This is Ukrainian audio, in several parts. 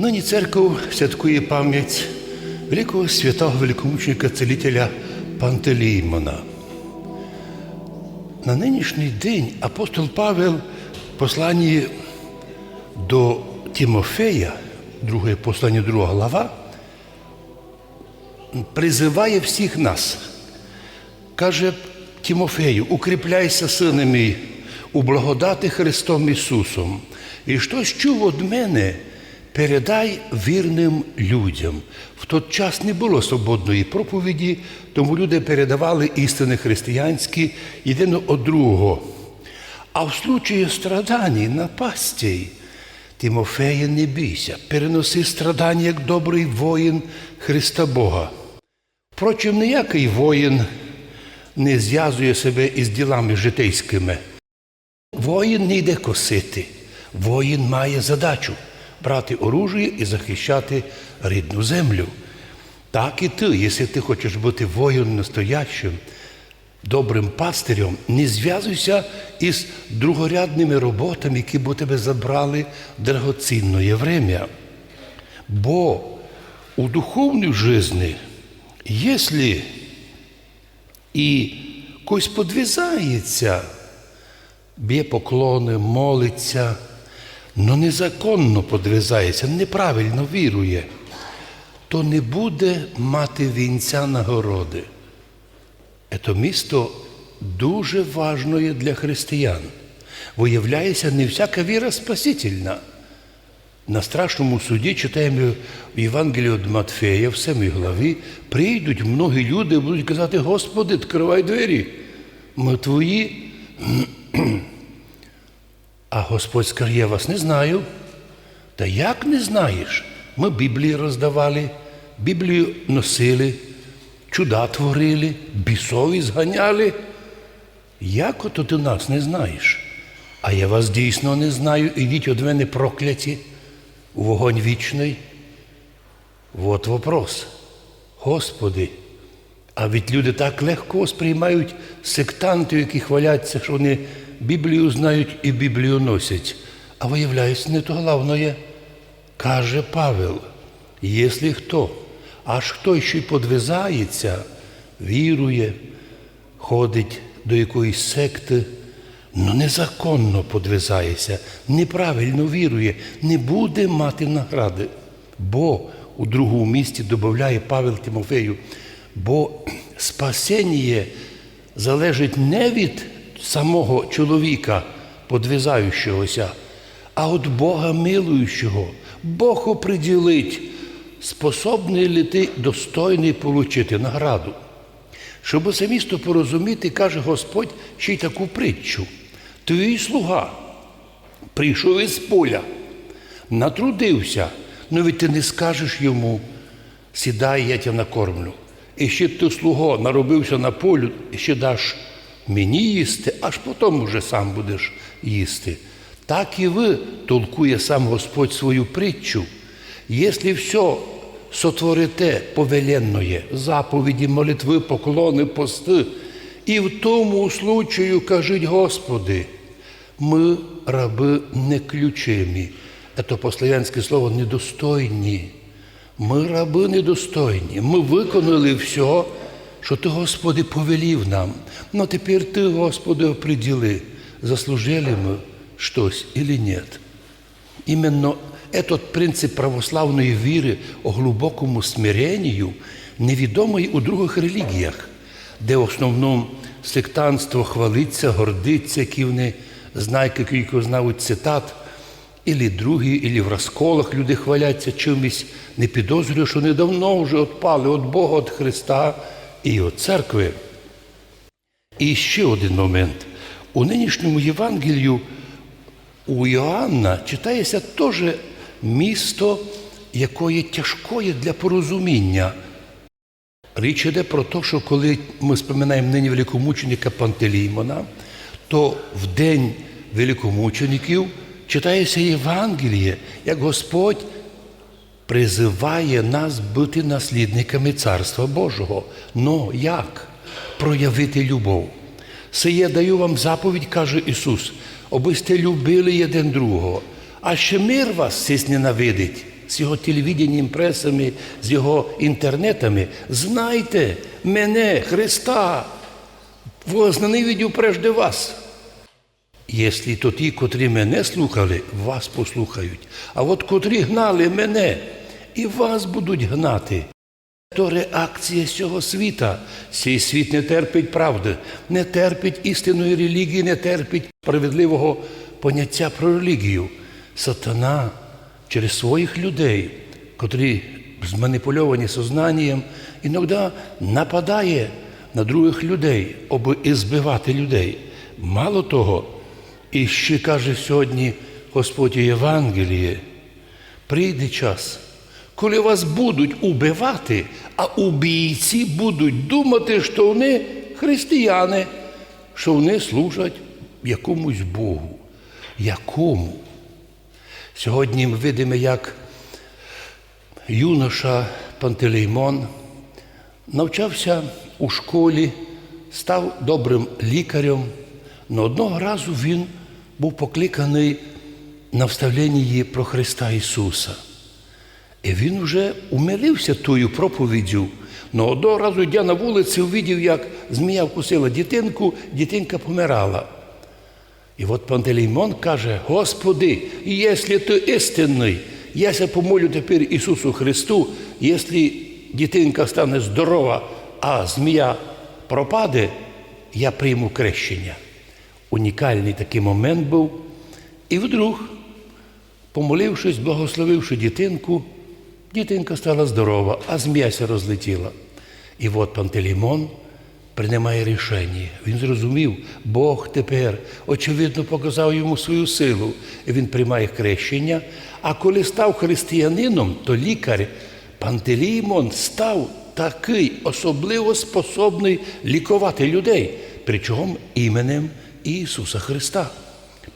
Нині церква святкує пам'ять великого святого великомученика целителя Пантелеймона. На нинішній день апостол Павел в посланні до Тимофея, друге послання, друга глава, призиває всіх нас. Каже Тимофею, укріпляйся, сине мій, у благодати Христом Ісусом. І щось чув від мене, передай вірним людям. В той час не було свободної проповіді, тому люди передавали істини християнські єдино од другого. А в случаї страданий, напастей, Тимофея, не бійся, переноси страдання як добрий воїн Христа Бога. Впрочем, ніякий воїн не зв'язує себе із ділами житейськими. Воїн не йде косити. Воїн має задачу брати оружие і захищати рідну землю. Так і ти, якщо ти хочеш бути воїном настоящим, добрим пастирем, не зв'язуйся із другорядними роботами, які б у тебе забрали дорогоцінне время. Бо у духовній житті, якщо і когось подвізається, б'є поклони, молиться, но незаконно подвизається, неправильно вірує, то не буде мати вінця нагороди. Це місто дуже важне для християн. Виявляється, не всяка віра спасительна. На страшному суді читаємо в Євангелії від Матфея, в 7 главі, прийдуть многі люди і будуть казати, Господи, відкривай двері, ми твої. Господь скаже, я вас не знаю. Та як не знаєш? Ми Біблії роздавали, Біблію носили, чуда творили, бісові зганяли. Як ото ти нас не знаєш? А я вас дійсно не знаю, ідіть від мене прокляті у вогонь вічний. От вопрос. Господи, а від люди так легко сприймають сектантів, які хваляться, що вони Біблію знають і Біблію носять. А виявляється, не то головне. Каже Павел, якщо хто, аж хто ще й подвизається, вірує, ходить до якоїсь секти, ну незаконно подвизається, неправильно вірує, не буде мати награди. Бо у другому місці додає Павел Тимофею, бо спасіння залежить не від самого чоловіка, подвизаючогося, а від Бога милуючого. Бог оприділить, способний ли ти достойний отримати награду. Щоб усе місто порозуміти, каже Господь ще й таку притчу. Твій слуга прийшов із поля, натрудився, ну від ти не скажеш йому, сідай, я тебе накормлю. І ще ти слуго наробився на полю, і ще даш мені їсти, аж потім вже сам будеш їсти. Так і ви, толкує сам Господь свою притчу, якщо все сотворите повеленное, заповіді, молитви, поклони, пости, і в тому случаю кажіть, Господи, ми раби не ключимі. Це по-слов'янське слово недостойні. Ми раби недостойні. Ми виконали все, що Ти, Господи, повелів нам. Ну тепер Ти, Господи, оприділи, заслужили ми щось или нет. Іменно этот принцип православної віри о глибокому смиренню невідомий у других релігіях, де в основному сектантство хвалиться, гордиться, які вони знають, знають цитат, Ілі другі, ілі в розколах люди хваляться чимось, не підозрюю, що недавно вже відпали від Бога, від Христа і від церкви. І ще один момент. У нинішньому Євангелію у Іоанна читається теж місто, якої тяжкое для порозуміння. Річ іде про те, що коли ми споминаємо нині великомученика Пантелеймона, то в день великомучеників читається Євангеліє, як Господь призиває нас бути наслідниками Царства Божого. Ну як проявити любов? Сиє даю вам заповідь, каже Ісус, аби сте любили один другого, а ще мир вас сись ненавидить, з його телевіденням, пресами, з його інтернетами, знайте мене, Христа, возненавидів прежде вас. Якщо то ті, котрі мене слухали, вас послухають. А от котрі гнали мене, і вас будуть гнати. То реакція цього світа. Цей світ не терпить правди, не терпить істинної релігії, не терпить справедливого поняття про релігію. Сатана через своїх людей, котрі зманіпульовані сознанням, іноді нападає на других людей, аби і збивати людей. Мало того, і ще каже сьогодні Господь у Євангелії, прийде час, коли вас будуть убивати, а убійці будуть думати, що вони християни, що вони служать якомусь Богу. Якому? Сьогодні ми видимо, як юноша Пантелеймон навчався у школі, став добрим лікарем, але одного разу він був покликаний на вставленні про Христа Ісуса. І він вже умилився тою проповіддю. Но одного разу, йдя на вулиці, увидів, як змія вкусила дитинку, дитинка помирала. І от Пантелеймон каже: Господи, якщо ти істинний, я ся помолю тепер Ісусу Христу, якщо дитинка стане здорова, а змія пропаде, я прийму крещення. Унікальний такий момент був. І вдруг, помолившись, благословивши дитинку, дитинка стала здорова, а зм'яся розлетіла. І от Пантелеймон приймає рішення. Він зрозумів, Бог тепер, очевидно, показав йому свою силу. І він приймає хрещення. А коли став християнином, то лікар Пантелеймон став такий особливо способний лікувати людей, причому іменем Ісуса Христа.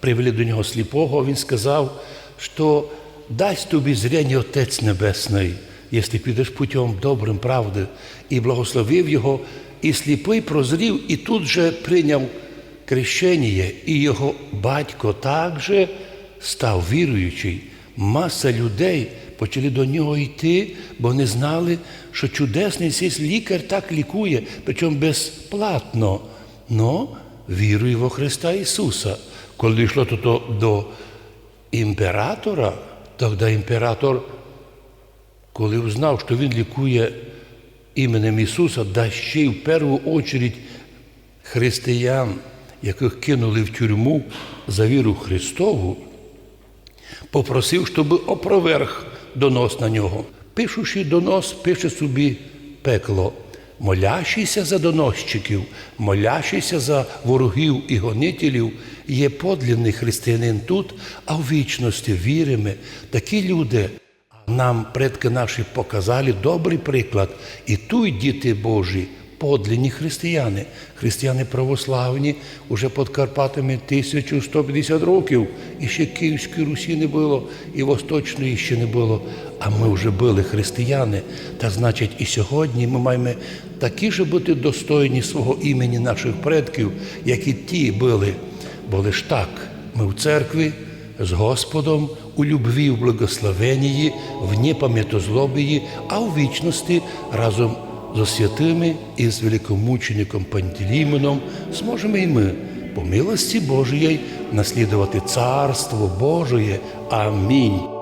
Привели до нього сліпого, він сказав, що дасть тобі зрення Отець Небесний, якщо підеш путем добрим правди, і благословив його, і сліпий прозрів, і тут же прийняв крещення, і його батько також став віруючий. Маса людей почали до нього йти, бо не знали, що чудесний цей лікар так лікує, причому безплатно, но вірує во Христа Ісуса. Коли йшло то до імператора, тоді імператор, коли узнав, що він лікує іменем Ісуса, да ще й в першу очередь християн, яких кинули в тюрму за віру Христову, попросив, щоб опроверг донос на нього. Пишучи донос, пише собі пекло. Молящийся за доносчиків, молящийся за ворогів і гонителів, є подлинний християнин тут, а в вічності віримо. Такі люди нам предки наші показали добрий приклад. І тут діти Божі, подлинні християни, християни православні, уже під Карпатами 1150 років. І ще Київської Русі не було, і Восточної ще не було. А ми вже були християни. Та значить, і сьогодні ми маємо такі ж бути достойні свого імені наших предків, як і ті були. Бо лиш так ми в церкві з Господом у любві, в благословенні, в непам'ятозлобії, а у вічності разом з святими і з великомучеником Пантелеймоном зможемо і ми по милості Божої наслідувати Царство Божие. Амінь.